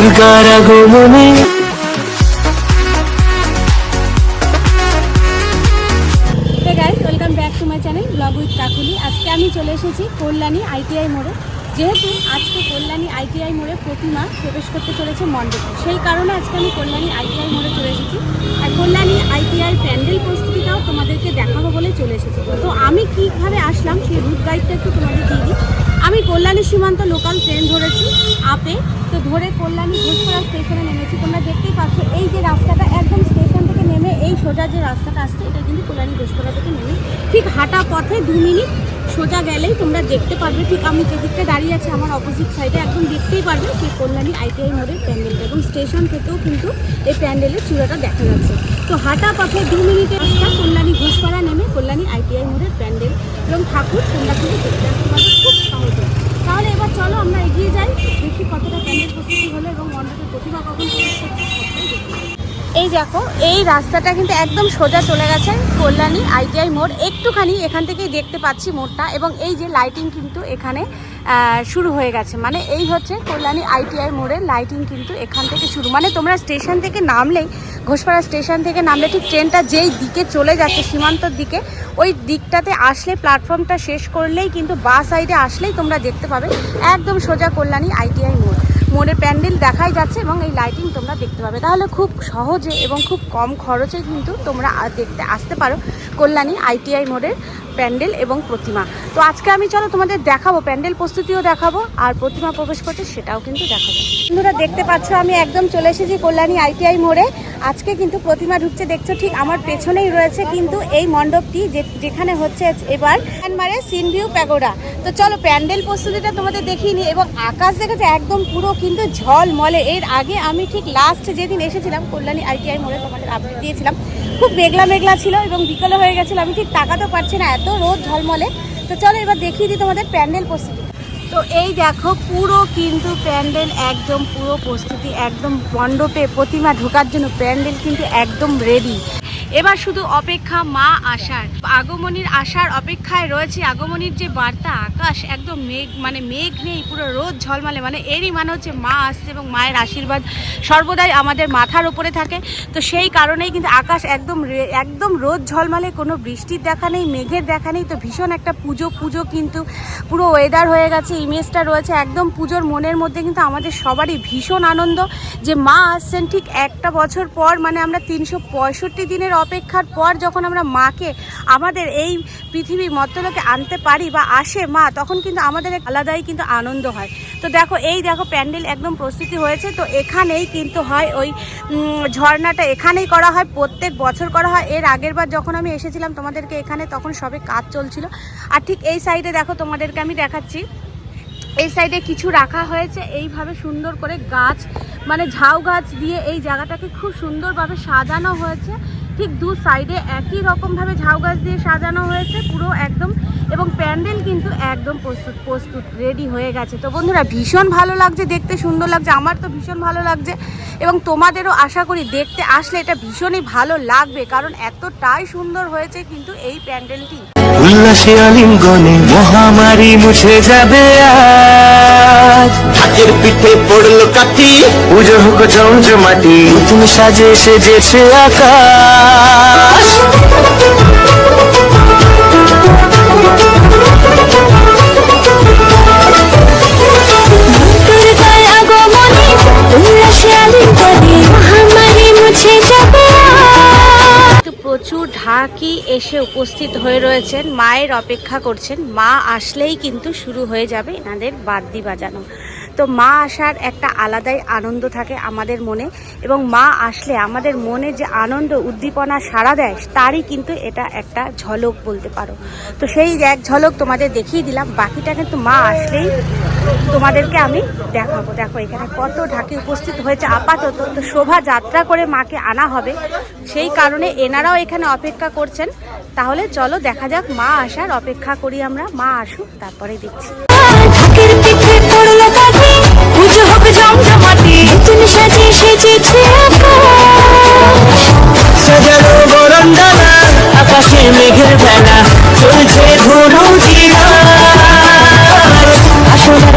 দুর্গার আগমনে। Channel blog with Kakuli আজকে আমি চলে এসেছি কল্যাণী আইটিআই মোড়ে। যেহেতু আজকে কল্যাণী আইটিআই মোড়ে প্রতিমা প্রবেশ করতে চলেছে মণ্ডপে, সেই কারণে আজকে আমি কল্যাণী আইটিআই মোড়ে চলে এসেছি। আর কল্যাণী আইটিআই প্যান্ডেল প্রস্তুতিটাও তোমাদেরকে দেখাবো বলে চলে এসেছি। তো আমি কীভাবে আসলাম সেই রুট গাইডটা একটু তোমাদের দিয়ে দিই। আমি কল্যাণী সীমান্ত লোকাল ট্রেন ধরেছি আপে। তো ধরে কল্যাণী ঘোষপাড়া স্টেশনে নেমেছি। তোমরা দেখতেই পাচ্ছ, এই যে রাস্তাটা একদম স্টেশন থেকে নেমে এই সোজা যে রাস্তাটা আসছে, এটা কিন্তু কল্যাণী ঘোষপাড়া থেকে নেমে ঠিক হাঁটা পথে দু মিনিট সোজা গেলেই তোমরা দেখতে পারবে, ঠিক আমি যেদিকটা দাঁড়িয়ে আছি আমার অপোজিট সাইডে একদম দেখতেই পারবে সেই কল্যাণী আইটিআই মোড়ের প্যান্ডেলটা এবং স্টেশন থেকেও কিন্তু এই প্যান্ডেলের চূড়াটা দেখা যাচ্ছে। তো হাঁটা পথে দু মিনিটে রাস্তা, কল্যাণী ঘোষপাড়া নেমে কল্যাণী আইটিআই মোড়ের প্যান্ডেল। এবং ঠাকুর তোমরা কিন্তু দেখতে আসতে পারবে খুব সহজে। তাহলে এবার চলো আমরা এগিয়ে যাই, দেখি কতটা প্যান্ডেল প্রস্তুতি হলো এবং মণ্ডপের প্রতিভা কখন প্রবেশ করছে সবটাই দেখি। এই দেখো, এই রাস্তাটা কিন্তু একদম সোজা চলে গেছে কল্যাণী আইটিআই মোড়। একটুখানি এখান থেকেই দেখতে পাচ্ছি মোড়টা এবং এই যে লাইটিং কিন্তু এখানে শুরু হয়ে গেছে। মানে এই হচ্ছে কল্যাণী আইটিআই মোড়ের লাইটিং কিন্তু এখান থেকে শুরু। মানে তোমরা স্টেশন থেকে নামলেই, ঘোষপাড়া স্টেশন থেকে নামলে ঠিক ট্রেনটা যেই দিকে চলে যাচ্ছে সীমান্তর দিকে, ওই দিকটাতে আসলে প্ল্যাটফর্মটা শেষ করলেই কিন্তু বা সাইডে আসলেই তোমরা দেখতে পাবে একদম সোজা কল্যাণী আইটিআই মোড়। মোড়ের প্যান্ডেল দেখাই যাচ্ছে এবং এই লাইটিং তোমরা দেখতে পাবে। তাহলে খুব সহজে এবং খুব কম খরচে কিন্তু তোমরা দেখতে, আসতে পারো কল্যাণী আইটিআই মোড়ের প্যান্ডেল এবং প্রতিমা। তো আজকে আমি, চলো তোমাদের দেখাবো, প্যান্ডেল প্রস্তুতিও দেখাবো, আর প্রতিমা প্রবেশ করছে সেটাও কিন্তু দেখাবো। বন্ধুরা, দেখতে পাচ্ছ, আমি একদম চলে এসেছি কল্যাণী আইটিআই মোড়ে। আজকে কিন্তু প্রতিমা ঢুকছে, দেখছ ঠিক আমার পেছনেই রয়েছে কিন্তু এই মণ্ডপটি যেখানে হচ্ছে এবার মায়ানমারে সিনভিউ প্যাগোডা। তো চলো, প্যান্ডেল প্রস্তুতিটা তোমাদের দেখিনি এবং আকাশ দেখেছে একদম পুরো কিন্তু ঝলমলে। এর আগে আমি ঠিক লাস্ট যেদিন এসেছিলাম কল্যাণী আইটিআই মোড়ে, তোমাদের আপডেট দিয়েছিলাম। খুব মেঘলা মেঘলা ছিল এবং বিকেলে হয়ে গেছিল। আমি ঠিক তাকাতেও পারছি না, এত রোদ ঝলমলে। তো চলো এবার দেখিয়ে দিই তোমাদের প্যান্ডেল প্রস্তুতি তো এই দেখো, পুরো কিন্তু প্যান্ডেল একদম পুরো প্রস্তুতি একদম মণ্ডপে প্রতিমা ঢোকার জন্য প্যান্ডেল কিন্তু একদম রেডি এবার শুধু অপেক্ষা মা আসার আগমনীর আসার অপেক্ষায় রয়েছে আগমনীর যে বার্তা, আকাশ একদম মেঘ মানে মেঘ নেই, পুরো রোদ ঝলমালে মানে এরই মানে হচ্ছে মা আসছে এবং মায়ের আশীর্বাদ সর্বদাই আমাদের মাথার উপরে থাকে। তো সেই কারণেই কিন্তু আকাশ একদম একদম রোদ ঝলমালে, কোনো বৃষ্টির দেখা নেই, মেঘের দেখা নেই। তো ভীষণ একটা পুজো পুজো কিন্তু পুরো ওয়েদার হয়ে গেছে ইমেজটা রয়েছে। একদম পুজোর মনের মধ্যে কিন্তু আমাদের সবারই ভীষণ আনন্দ যে মা আসছেন ঠিক একটা বছর পর মানে আমরা তিনশো পঁয়ষট্টি দিনের অপেক্ষার পর যখন আমরা মাকে আমাদের এই পৃথিবীর মর্তলোকে আনতে পারি বা আসে মা, তখন কিন্তু আমাদের এক আলাদাই কিন্তু আনন্দ হয়। তো দেখো, এই দেখো প্যান্ডেল একদম প্রস্তুতি হয়েছে। তো এখানেই কিন্তু হয় ওই ঝর্ণাটা এখানেই করা হয়। প্রত্যেক বছর করা হয়। এর আগের বার যখন আমি এসেছিলাম তোমাদেরকে এখানে, তখন সবে কাজ চলছিল। আর ঠিক এই সাইডে দেখো তোমাদেরকে আমি দেখাচ্ছি। এই সাইডে কিছু রাখা হয়েছে। এইভাবে সুন্দর করে গাছ মানে ঝাউ গাছ দিয়ে এই জায়গাটাকে খুব সুন্দরভাবে সাজানো হয়েছে। ঠিক দু সাইডে একই রকমভাবে ঝাউ গাছ দিয়ে সাজানো হয়েছে, পুরো একদম, এবং প্যান্ডেল কিন্তু একদম প্রস্তুত প্রস্তুত রেডি হয়ে গেছে। তো বন্ধুরা, ভীষণ ভালো লাগছে দেখতে, সুন্দর লাগছে, আমার তো ভীষণ ভালো লাগছে, এবং তোমাদেরও আশা করি দেখতে আসলে এটা ভীষণই ভালো লাগবে, কারণ এতটাই সুন্দর হয়েছে কিন্তু এই প্যান্ডেলটি। উল্লাসে আলিঙ্গনে মহামারী মুছে যাবে আজ। হাতের পিঠে পড়ল কাঠি। পুজো হোক জমজমাটি নতুন সাজে সেজেছে আকাশ। এসে উপস্থিত হয়ে রয়েছেন। মায়ের অপেক্ষা করছেন। মা আসলেই কিন্তু শুরু হয়ে যাবে এনাদের বাদ্যি বাজানো। তো মা আসার একটা আলাদাই আনন্দ থাকে আমাদের মনে এবং মা আসলে আমাদের মনে যে আনন্দ, উদ্দীপনা সারা দেয় তারই কিন্তু এটা একটা ঝলক বলতে পারো। তো সেই এক ঝলক তোমাদের দেখিয়ে দিলাম, বাকিটা কিন্তু মা আসলেই তোমাদেরকে আমি দেখাবো। দেখো, এখানে কত ঢাকি উপস্থিত হয়েছে। আপাতত তো শোভা যাত্রা করে মাকে আনা হবে। সেই কারণে এনারাও এখানে অপেক্ষা করছেন। তাহলে চলো দেখা যাক, মা আসার অপেক্ষা করি আমরা। মা আসুক, তারপরে দেখছি। সাজে সেজেছে সাজানো বরণ ডানা আকাশে মেঘের বেলা চলছে ধুলো দিনা আসলার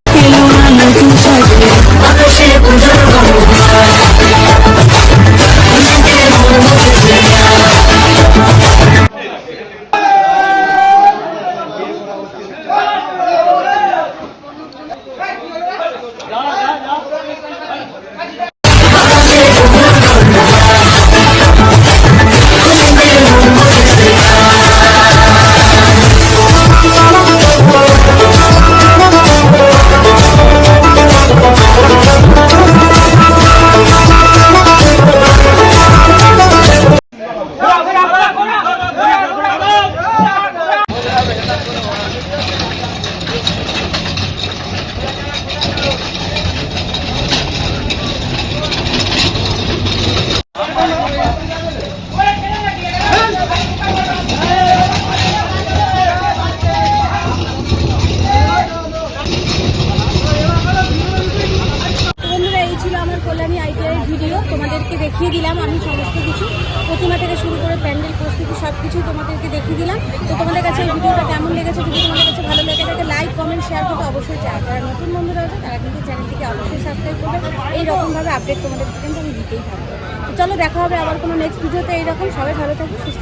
তোমাদেরকে দেখিয়ে দিলাম, আমি সমস্ত কিছু। প্রতিমা থেকে শুরু করে প্যান্ডেল, প্রস্তুতি সব কিছু তোমাদেরকে দেখিয়ে দিলাম। তো তোমাদের কাছে ভিডিওটা কেমন লেগেছে, যদি তোমাদের কাছে ভালো লেগে থাকে লাইক কমেন্ট শেয়ার করতে অবশ্যই চাই যারা নতুন বন্ধুরা আছে তারা কিন্তু চ্যানেলটিকে অবশ্যই সাবস্ক্রাইব করবে। এইরকমভাবে আপডেট তোমাদের কিন্তু আমি দিতেই থাকব। তো চলো, দেখা হবে আবার কোনো নেক্সট ভিডিওতে এইরকম, সবাই ভালো থাকবে সুস্থ